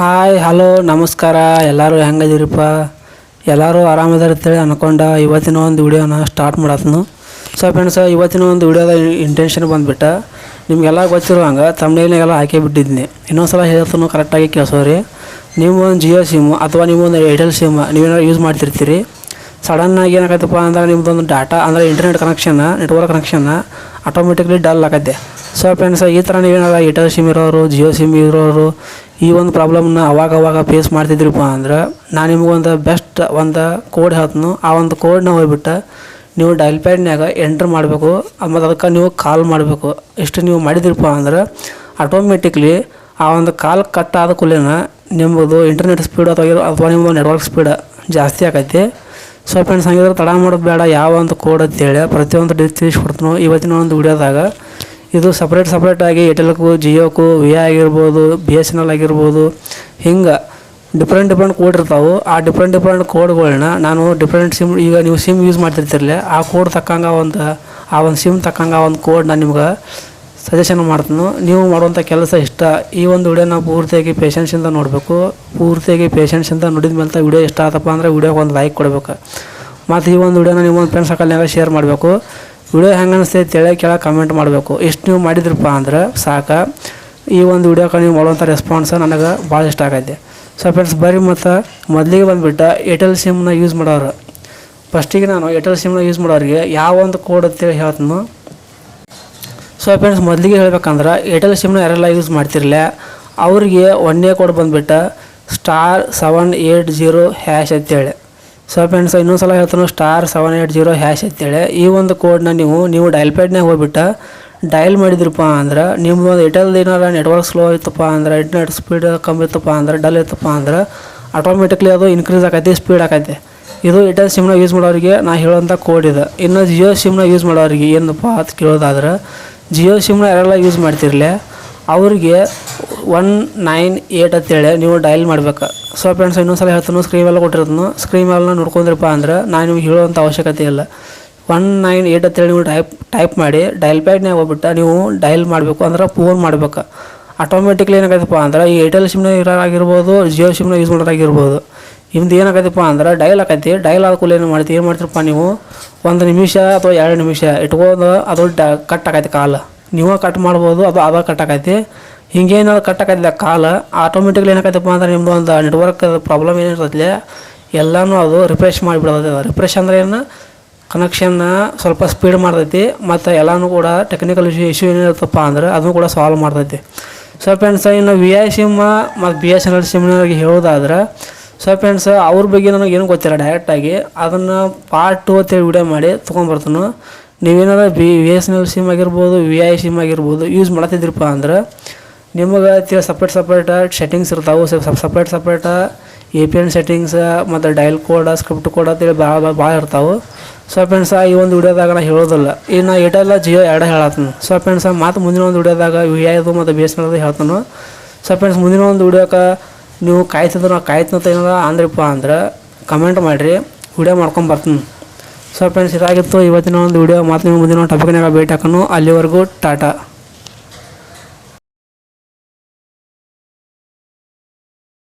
Hi hello ನಮಸ್ಕಾರ. ಎಲ್ಲರೂ ಹೆಂಗದಿರಪ್ಪ ಎಲ್ಲರೂ ಆರಾಮದಾರ ಅಂತೇಳಿ ಅನ್ಕೊಂಡ ಇವತ್ತಿನ ಒಂದು ವಿಡಿಯೋನ ಸ್ಟಾರ್ಟ್ ಮಾಡತ್ನು ಸೊ ಫ್ರೆಂಡ್ಸ್ ಇವತ್ತಿನ ಒಂದು ವಿಡಿಯೋದ ಇಂಟೆನ್ಷನ್ ಬಂದುಬಿಟ್ಟ, ನಿಮಗೆಲ್ಲ ಗೊತ್ತಿರುವಂಗೆ ತಮ್ಮನೇಲಿಗೆಲ್ಲ ಹಾಕಿ ಬಿಟ್ಟಿದ್ನಿ. ಇನ್ನೊಂದ್ಸಲ ಹೇಳ್ತಾನು ಕರೆಕ್ಟಾಗಿ ಕೇಳಿಸೋರಿ. ನೀವು ಒಂದು ಜಿಯೋ ಸಿಮ್ ಅಥವಾ ನೀವು ಒಂದು ಏರ್ಟೆಲ್ ಸಿಮ್ ನೀವೇನಾದ್ರು ಯೂಸ್ ಮಾಡ್ತಿರ್ತೀರಿ. ಸಡನ್ನಾಗಿ ಏನಾಗತ್ತಪ್ಪ ಅಂದ್ರೆ ನಿಮ್ಮದೊಂದು ಡಾಟಾ ಅಂದರೆ internet connection network connection automatically dull ಆಗತ್ತೆ. ಸೊ ಫ್ರೆಂಡ್ಸ್ ಈ ಥರ ನೀವೇನಾರ ಏರ್ಟೆಲ್ ಸಿಮ್ ಇರೋರು, ಜಿಯೋ ಸಿಮ್ ಇರೋರು ಈ ಒಂದು ಪ್ರಾಬ್ಲಮ್ನ ಅವಾಗ ಅವಾಗ ಫೇಸ್ ಮಾಡ್ತಿದ್ರಪ್ಪ ಅಂದ್ರೆ ನಾನು ನಿಮಗೊಂದು ಬೆಸ್ಟ್ ಒಂದು ಕೋಡ್ ಹೇಳ್ತೀನಿ, ಆ ಒಂದು ಕೋಡ್ನ ಹೋಗ್ಬಿಟ್ಟು ನೀವು ಡೈಲ್ ಪ್ಯಾಡ್ನ್ಯಾಗ ಎಂಟ್ರ್ ಮಾಡಬೇಕು, ಮತ್ತು ಅದಕ್ಕೆ ನೀವು ಕಾಲ್ ಮಾಡಬೇಕು. ಇಷ್ಟು ನೀವು ಮಾಡಿದ್ರಪ್ಪ ಅಂದ್ರೆ ಆಟೋಮೆಟಿಕ್ಲಿ ಆ ಒಂದು ಕಾಲ್ ಕಟ್ ಆದ ಕೂಲೇನ ನಿಮ್ಮದು ಇಂಟರ್ನೆಟ್ ಸ್ಪೀಡ್ ಅಥವಾ ಅಥವಾ ನಿಮ್ಮದು ನೆಟ್ವರ್ಕ್ ಸ್ಪೀಡ್ ಜಾಸ್ತಿ ಆಗೈತಿ ಸೊ ಫ್ರೆಂಡ್ಸ್ ಹಂಗಿದ್ರೆ ತಡ ಮಾಡೋದು ಬೇಡ, ಯಾವ ಒಂದು ಕೋಡ್ ಅಂತೇಳಿ ಪ್ರತಿಯೊಂದು ಡಿ ತಿಳಿಸ್ಕೊಡ್ತೀನಿ ಇವತ್ತಿನ ಒಂದು ವಿಡಿಯೋದಾಗ ಇದು ಸಪ್ರೇಟ್ ಸಪ್ರೇಟಾಗಿ ಏರ್ಟೆಲ್ಗೂ ಜಿಯೋಕ್ಕೂ ವಿ ಆಗಿರ್ಬೋದು ಬಿ ಎಸ್ ಎನ್ ಎಲ್ ಆಗಿರ್ಬೋದು, ಹಿಂಗೆ ಡಿಫ್ರೆಂಟ್ ಡಿಫ್ರೆಂಟ್ ಕೋಡ್ ಇರ್ತಾವೆ. ಆ ಡಿಫ್ರೆಂಟ್ ಡಿಫ್ರೆಂಟ್ ಕೋಡ್ಗಳನ್ನ ನಾನು ಡಿಫ್ರೆಂಟ್ ಸಿಮ್ ಈಗ ನೀವು ಸಿಮ್ ಯೂಸ್ ಮಾಡ್ತಿರ್ತಿರಲ್ಲ ಆ ಕೋಡ್ ತಕ್ಕಂಗೆ ಒಂದು, ಆ ಒಂದು ಸಿಮ್ ತಕ್ಕಂಗೆ ಒಂದು ಕೋಡ್ ನಾನು ನಿಮ್ಗೆ ಸಜೆಷನ್ ಮಾಡ್ತೀನಿ. ನೀವು ಮಾಡುವಂಥ ಕೆಲಸ ಇಷ್ಟ. ಈ ಒಂದು ವಿಡಿಯೋನ ಪೂರ್ತಿಯಾಗಿ ಪೇಷನ್ಸಿಂದ ನೋಡಬೇಕು. ಪೂರ್ತಿಯಾಗಿ ಪೇಷನ್ಸಿಂದ ನೋಡಿದ ಮೇಲೆ ವಿಡಿಯೋ ಇಷ್ಟ ಆತಪ್ಪ ಅಂದರೆ ವಿಡಿಯೋಗೆ ಒಂದು ಲೈಕ್ ಕೊಡಬೇಕು. ಮತ್ತು ಈ ಒಂದು ವಿಡಿಯೋನ ನಿಮ್ಮ ಒಂದು ಫ್ರೆಂಡ್ಸ್ ಸರ್ಕಲ್ನಾಗ ಶೇರ್ ಮಾಡಬೇಕು. ವಿಡಿಯೋ ಹೆಂಗೆ ಅನಿಸ್ತೈತೆ ತಿಳಿ ಕೆಳಗೆ ಕಮೆಂಟ್ ಮಾಡಬೇಕು. ಎಷ್ಟು ನೀವು ಮಾಡಿದ್ರಪ್ಪ ಅಂದ್ರೆ ಸಾಕು. ಈ ಒಂದು ವಿಡಿಯೋಕ್ಕೆ ನೀವು ಮಾಡುವಂಥ ರೆಸ್ಪಾನ್ಸ್ ನನಗೆ ಭಾಳ ಇಷ್ಟ ಆಗೈತೆ. ಸೊ ಫ್ರೆಂಡ್ಸ್ ಬರೀ ಮತ್ತು ಮೊದಲಿಗೆ ಬಂದುಬಿಟ್ಟು ಏರ್ಟೆಲ್ ಸಿಮ್ನ ಯೂಸ್ ಮಾಡೋರು. ಫಸ್ಟಿಗೆ ನಾನು ಏರ್ಟೆಲ್ ಸಿಮ್ನ ಯೂಸ್ ಮಾಡೋರಿಗೆ ಯಾವ ಒಂದು ಕೋಡ್ ಅಂತೇಳಿ ಹೇಳ್ತೀನಿ. ಸೊ ಫ್ರೆಂಡ್ಸ್ ಮೊದಲಿಗೆ ಹೇಳ್ಬೇಕಂದ್ರೆ ಏರ್ಟೆಲ್ ಸಿಮ್ನ ಯಾರೆಲ್ಲ ಯೂಸ್ ಮಾಡ್ತಿರಲ್ಲ ಅವರಿಗೆ ಒನ್ನೇ ಕೋಡ್ ಬಂದುಬಿಟ್ಟು star seven eight zero hash ಅಂತೇಳಿ. ಸೊ ಫ್ರೆಂಡ್ಸ್ ಇನ್ನೊಂದು ಸಲ ಹೇಳ್ತಾನೆ star seven eight zero hash ಅಂತೇಳಿ. ಈ ಒಂದು ಕೋಡ್ನ ನೀವು ನೀವು ಡೈಲ್ ಪ್ಯಾಡ್ನಾಗ ಹೋಗ್ಬಿಟ್ಟು ಡಯಲ್ ಮಾಡಿದ್ರಪ್ಪ ಅಂದ್ರೆ ನಿಮ್ಮ ಒಂದು ಏರ್ಟೆಲ್ದು ಏನಾರ ನೆಟ್ವರ್ಕ್ ಸ್ಲೋ ಇತ್ತಪ್ಪ ಅಂದ್ರೆ ಇಂಟರ್ನೆಟ್ ಸ್ಪೀಡ್ ಕಮ್ಮಿ ಇತ್ತಪ್ಪ ಅಂದ್ರೆ ಡಲ್ ಇತ್ತಪ್ಪ ಅಂದ್ರೆ ಆಟೋಮೆಟಿಕ್ಲಿ ಅದು ಇನ್ಕ್ರೀಸ್ ಆಕೈತಿ ಸ್ಪೀಡ್ ಆಕೈತಿ. ಇದು ಏರ್ಟೆಲ್ ಸಿಮ್ನ ಯೂಸ್ ಮಾಡೋರಿಗೆ ನಾ ಹೇಳೋಂಥ ಕೋಡ್ ಇದು. ಇನ್ನು ಜಿಯೋ ಸಿಮ್ನ ಯೂಸ್ ಮಾಡೋರಿಗೆ ಏನಪ್ಪ ಅಂತ ಕೇಳೋದಾದ್ರೆ ಜಿಯೋ ಸಿಮ್ನ ಯಾರೆಲ್ಲ ಯೂಸ್ ಮಾಡ್ತಿರಲಿ? ಅವ್ರಿಗೆ ಒನ್ ನೈನ್ ಏಯ್ಟ್ ಅಂತೇಳಿ ನೀವು ಡಯಲ್ ಮಾಡ್ಬೇಕು. ಸೊ ಫ್ರೆಂಡ್ಸ್ ಇನ್ನೊಂದು ಸಲ ಹೇಳ್ತಾನು ಸ್ಕ್ರೀನ್ ಮೇಲೆ ಕೊಟ್ಟಿರ್ತಾನು ಸ್ಕ್ರೀನ್ ಮೇಲೆ ನೋಡ್ಕೊಂಡ್ರಪ್ಪ ಅಂದ್ರೆ ನಾನು ನಿಮ್ಗೆ ಹೇಳುವಂಥ ಅವಶ್ಯಕತೆ ಇಲ್ಲ. ಒನ್ ನೈನ್ ಏಯ್ಟ್ ಅಂತೇಳಿ ನೀವು ಟೈಪ್ ಟೈಪ್ ಮಾಡಿ ಡಯಲ್ ಪ್ಯಾಡ್ನಾಗ ಹೋಗ್ಬಿಟ್ಟು ನೀವು ಡಯಲ್ ಮಾಡಬೇಕು ಅಂದ್ರೆ ಫೋನ್ ಮಾಡ್ಬೇಕು. ಆಟೋಮೆಟಿಕ್ಲಿ ಏನಾಗತ್ತಪ್ಪ ಅಂದ್ರೆ ಈ ಏರ್ಟೆಲ್ ಸಿಮ್ನ ಇರೋರಾಗಿರ್ಬೋದು ಜಿಯೋ ಸಿಮ್ನ ಯೂಸ್ ಮಾಡೋರಾಗಿರ್ಬೋದು. ನಿಮ್ದು ಏನಾಗೈತಪ್ಪ ಅಂದ್ರೆ ಡಯಲ್ ಆಕೈತಿ ಡಯಲ್ ಆದ ಏನು ಮಾಡ್ತೀವಿ ಏನು ಮಾಡ್ತೀರಪ್ಪ ನೀವು? ಒಂದು ನಿಮಿಷ ಅಥವಾ ಎರಡು ನಿಮಿಷ ಇಟ್ಕೊಂಡು ಅದು ಕಟ್ ಆಗೈತಿ ಕಾಲು. ನೀವು ಕಟ್ ಮಾಡ್ಬೋದು, ಅದು ಅದ ಕಟ್ ಹಿಂಗೆ ಹಿಂಗೇನಾದ್ರು ಕಟ್ ಕಾಲ ಆಟೋಮೆಟಿಕ್ಲಿ ಏನಾಕೈತಪ್ಪ ಅಂದ್ರೆ ನಿಮ್ಮದು ಒಂದು ನೆಟ್ವರ್ಕ್ ಪ್ರಾಬ್ಲಮ್ ಏನಿರ್ತೈತಿ ಎಲ್ಲನೂ ಅದು ರಿಫ್ರೆಶ್ ಮಾಡಿಬಿಡೋದು ರಿಫ್ರೆಶ್ ಅಂದ್ರೆ ಏನು? ಕನೆಕ್ಷನ್ನ ಸ್ವಲ್ಪ ಸ್ಪೀಡ್ ಮಾಡ್ತೈತಿ, ಮತ್ತು ಎಲ್ಲನೂ ಕೂಡ ಟೆಕ್ನಿಕಲ್ ಇಶ್ಯೂ ಇಶ್ಯೂ ಏನಿರುತ್ತಪ್ಪ ಅಂದ್ರೆ ಅದನ್ನು ಕೂಡ ಸಾಲ್ವ್ ಮಾಡ್ತೈತಿ. ಸೊ ಫ್ರೆಂಡ್ಸ್ ಇನ್ನು ವಿ ಐ ಸಿಮ್ ಮತ್ತು ಬಿ ಎಸ್ ಎನ್ ಎಲ್ ಸಿಮ್ನವ್ರಿಗೆ ಹೇಳೋದಾದ್ರೆ ಸೊ ಫ್ರೆಂಡ್ಸ್ ಅವ್ರ ಬಗ್ಗೆ ನನಗೆ ಏನು ಗೊತ್ತಿಲ್ಲ ಡೈರೆಕ್ಟಾಗಿ ಅದನ್ನು ಪಾರ್ಟ್ ಟು ಅಂತೇಳಿ ವಿಡಿಯೋ ಮಾಡಿ ತೊಗೊಂಬರ್ತಾನು ನೀವೇನಾದ್ರು B V S N L sim ಆಗಿರ್ಬೋದು ವಿ ಐ ಸಿಮ್ ಆಗಿರ್ಬೋದು ಯೂಸ್ ಮಾಡತ್ತಿದ್ರಪ್ಪ ಅಂದ್ರೆ ನಿಮಗೆ ತಿಳಿ ಸಪ್ರೇಟ್ ಸಪ್ರೇಟ ಸೆಟ್ಟಿಂಗ್ಸ್ ಇರ್ತಾವೆ. Separate separate A P N settings ಮತ್ತು ಡೈಲ್ ಕೋಡ ಸ್ಕ್ರಿಪ್ಟ್ ಕೋಡ್ ಅಂತೇಳಿ ಭಾಳ ಭಾಳ ಇರ್ತಾವೆ. ಸೊ ಫ್ರೆಂಡ್ಸ ಈ ಒಂದು ವಿಡಿಯೋದಾಗ ನಾ ಹೇಳೋದಿಲ್ಲ. ಇನ್ನು ಏಟೆಲ್ಲ ಜಿಯೋ ಎರಡು ಹೇಳತ್ತೀನಿ ಸೊ ಫ್ರೆಂಡ್ಸ ಮತ್ತು ಮುಂದಿನ ಒಂದು ವಿಡಿಯೋದಾಗ ವಿ ಐದು ಮತ್ತು ಬಿ ಎಸ್ ಎನ್ ಹೇಳ್ತಾನು. ಸೊ ಫ್ರೆಂಡ್ಸ್ ಮುಂದಿನ ಒಂದು ವಿಡಿಯೋಕ್ಕೆ ನೀವು ಕಾಯ್ತಿದ್ರೆ ನಾವು ಕಾಯ್ತಂತ ಏನಾರ ಅಂದ್ರಪ್ಪ ಅಂದ್ರೆ ಕಮೆಂಟ್ ಮಾಡಿರಿ. ವಿಡಿಯೋ ಮಾಡ್ಕೊಂಡು ಬರ್ತೀನಿ. ಸೊ ಫ್ರೆಂಡ್ಸ್ ಇದಾಗಿತ್ತು ಇವತ್ತಿನ ಒಂದು ವಿಡಿಯೋ ಮತ್ತು ನೀವು ಮುಂದಿನ ಟಾಪಿಕ್ನಾಗ ಭೇಟಿ ಹಾಕೋಣ ಅಲ್ಲಿವರೆಗೂ ಟಾಟಾ.